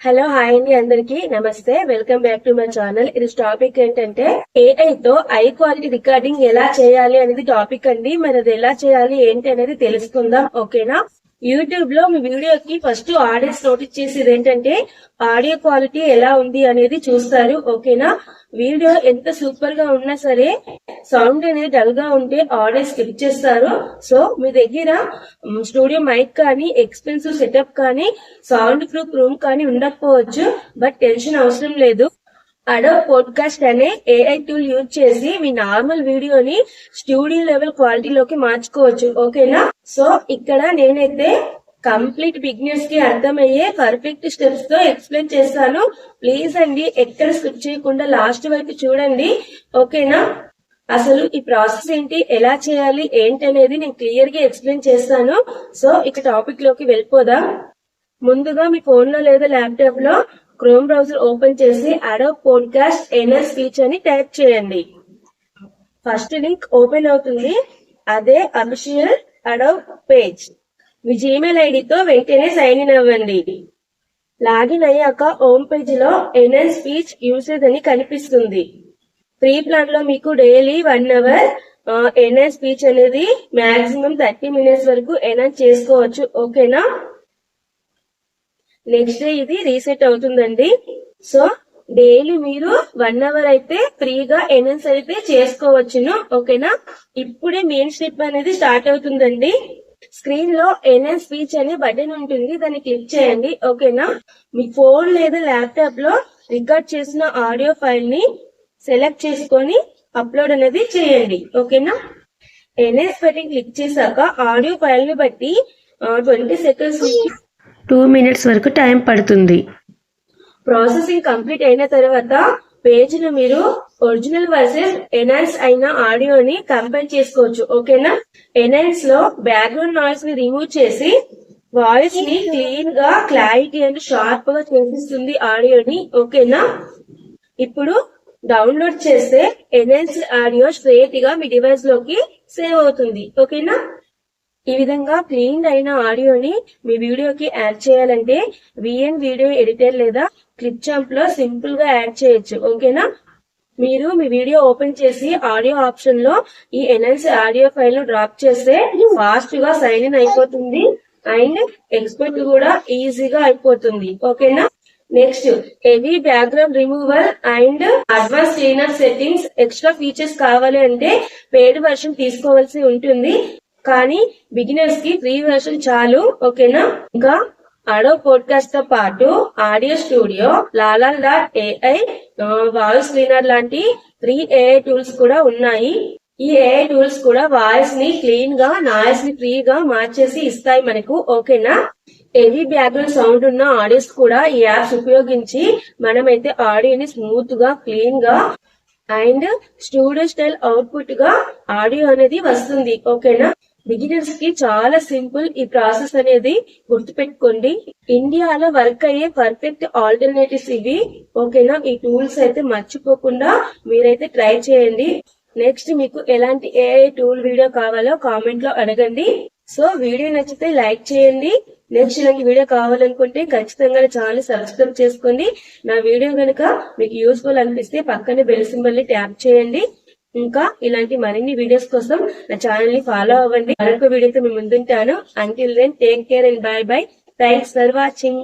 Hello hi అండి అందరికి. నమస్తే. Welcome back to my channel. ఇది టాపిక్ ఏంటంటే ఏఐ తో ఐ క్వాలిటీ రికార్డింగ్ ఎలా చేయాలి అనేది టాపిక్ అండి. మరి అది ఎలా చేయాలి ఏంటి అనేది తెలుసుకుందాం. ఓకేనా? యూట్యూబ్లో మీ వీడియోకి ఫస్ట్ ఆడియన్స్ నోటీస్ చేసేది ఏంటంటే ఆడియో క్వాలిటీ ఎలా ఉంది అనేది చూస్తారు ఓకేనా? వీడియో ఎంత సూపర్గా ఉన్నా సరే సౌండ్ అనేది డల్గా ఉంటే ఆడియన్స్ క్లిక్ చేస్తారు. సో మీ దగ్గర స్టూడియో మైక్ కానీ ఎక్స్పెన్సివ్ సెటప్ కానీ సౌండ్ ప్రూఫ్ రూమ్ కానీ ఉండకపోవచ్చు. బట్ టెన్షన్ అవసరం లేదు. అడో పోడ్కాస్ట్ అనే ఏఐ టూల్ యూజ్ చేసి మీ నార్మల్ వీడియోని స్టూడియో లెవెల్ క్వాలిటీలోకి మార్చుకోవచ్చు. ఓకేనా సో ఇక్కడ నేనైతే కంప్లీట్ బిగినర్స్కి అర్థమయ్యే పర్ఫెక్ట్ స్టెప్స్తో ఎక్స్ప్లెయిన్ చేస్తాను. ప్లీజ్ అండి ఎక్కడ స్కిప్ చేయకుండా లాస్ట్ వరకు చూడండి. ఓకేనా అసలు ఈ ప్రాసెస్ ఏంటి? ఎలా చేయాలి? ఏంటి అనేది నేను క్లియర్గా ఎక్స్ప్లెయిన్ చేస్తాను. సో ఇక టాపిక్లోకి వెళ్ళిపోదాం. ముందుగా మీ ఫోన్లో లేదా ల్యాప్టాప్లో క్రోమ్ బ్రౌజర్ ఓపెన్ చేసి అడో పోడ్కాస్ట్ ఎన్ఎల్ స్పీచ్ అని టైప్ చేయండి. ఫస్ట్ లింక్ ఓపెన్ అవుతుంది. అదే అఫిషియల్ అడో పేజ్ మీ జీమెయిల్ ఐడితో వెంటనే సైన్ ఇన్ అవ్వండి. లాగిన్ అయ్యాక హోమ్ పేజ్లో ఎన్ఎల్ స్పీచ్ యూసేజ్ అని కనిపిస్తుంది. ప్రీ ప్లాన్లో మీకు daily one hour enhance speech అనేది మాక్సిమం థర్టీ మినిట్స్ వరకు ఎన్ఎల్ చేసుకోవచ్చు. ఓకేనా నెక్స్ట్ డే ఇది రీసెట్ అవుతుందండి. సో డైలీ మీరు వన్ అవర్ అయితే ఫ్రీగా ఎన్ఎన్స్ అయితే చేసుకోవచ్చును ఓకేనా? ఇప్పుడే మెయిన్ స్టెప్ అనేది స్టార్ట్ అవుతుందండి. స్క్రీన్లో ఎన్ఎన్ స్పీచ్ అనే బటన్ ఉంటుంది దాన్ని క్లిక్ చేయండి ఓకేనా? మీ ఫోన్ లేదా ల్యాప్టాప్లో రికార్డ్ చేసిన ఆడియో ఫైల్ని సెలెక్ట్ చేసుకొని అప్లోడ్ అనేది చేయండి ఓకేనా? ఎన్ఎస్ బటన్ క్లిక్ చేశాక ఆడియో ఫైల్ని బట్టి ట్వంటీ సెకండ్స్ టూ మినిట్స్ వరకు టైం పడుతుంది. ప్రాసెసింగ్ కంప్లీట్ అయిన తర్వాత పేజ్ను మీరు ఒరిజినల్ వర్సెస్ ఎనైన్స్ అయిన ఆడియోని కంపేర్ చేసుకోవచ్చు. ఓకేనా? ఎనైన్స్లో బ్యాక్గ్రౌండ్ నాయిస్ని రిమూవ్ చేసి వాయిస్ని క్లీన్గా క్లారిటీ అండ్ షార్ప్గా చేసిస్తుంది ఆడియోని. ఓకేనా? ఇప్పుడు డౌన్లోడ్ చేస్తే ఎనైన్స్ ఆడియో స్ట్రేట్గా మీ డివైస్లోకి సేవ్ అవుతుంది. ఓకేనా? ఈ విధంగా క్లీన్ అయిన ఆడియోని మీ వీడియోకి యాడ్ చేయాలంటే విఎన్ వీడియో ఎడిటర్ లేదా క్లిప్ చాంప్లో సింపుల్గా యాడ్ చేయొచ్చు. ఓకేనా మీరు మీ వీడియో ఓపెన్ చేసి ఆడియో ఆప్షన్లో ఈ ఎన్ఎల్సి ఆడియో ఫైల్ను డ్రాప్ చేస్తే ఫాస్ట్గా సైన్ ఇన్ అయిపోతుంది అండ్ ఎక్స్పెక్ట్ కూడా ఈజీగా అయిపోతుంది. ఓకేనా next heavy background removal and advance cleaner settings extra features కావాలి అంటే పెయిడ్ వర్షన్ తీసుకోవాల్సి ఉంటుంది. కానీ బిగినర్స్కి ఫ్రీ వర్షన్ చాలు ఓకేనా? ఇంకా ఆడో పోడ్కాస్ట్తో పాటు audio studio LALAL dot AI voice cleaner లాంటి ఫ్రీ ఏఐ టూల్స్ కూడా ఉన్నాయి. ఈ ఏఐ టూల్స్ కూడా వాయిస్ని క్లీన్గా నాయిస్ని ఫ్రీగా మార్చేసి ఇస్తాయి మనకు ఓకేనా? హెవీ బ్యాక్గ్రౌండ్ సౌండ్ ఉన్న ఆడియోస్ కూడా ఈ యాప్స్ ఉపయోగించి మనమైతే ఆడియోని స్మూత్గా క్లీన్గా అండ్ స్టూడియో స్టైల్ అవుట్పుట్గా ఆడియో అనేది వస్తుంది ఓకేనా? బిగినర్స్కి చాలా సింపుల్ ఈ ప్రాసెస్ అనేది గుర్తుపెట్టుకోండి. ఇండియాలో వర్క్ అయ్యే పర్ఫెక్ట్ ఆల్టర్నేటివ్స్ ఇవి. ఓకేనా ఈ టూల్స్ అయితే మర్చిపోకుండా మీరైతే ట్రై చేయండి. నెక్స్ట్ మీకు ఎలాంటి ఏ టూల్ వీడియో కావాలో కామెంట్లో అడగండి. సో వీడియో నచ్చితే లైక్ చేయండి. నెక్స్ట్ ఇలాంటి వీడియో కావాలనుకుంటే ఖచ్చితంగా ఛానల్ సబ్స్క్రైబ్ చేసుకోండి. నా వీడియో కనుక మీకు యూస్ఫుల్ అనిపిస్తే పక్కనే బెల్ సింబల్ని ట్యాప్ చేయండి. ఇంకా ఇలాంటి మరిన్ని వీడియోస్ కోసం నా ఛానల్ని ఫాలో అవ్వండి. మరొక వీడియోతో మేము ముందుంటాను. Until then take care and bye bye thanks for watching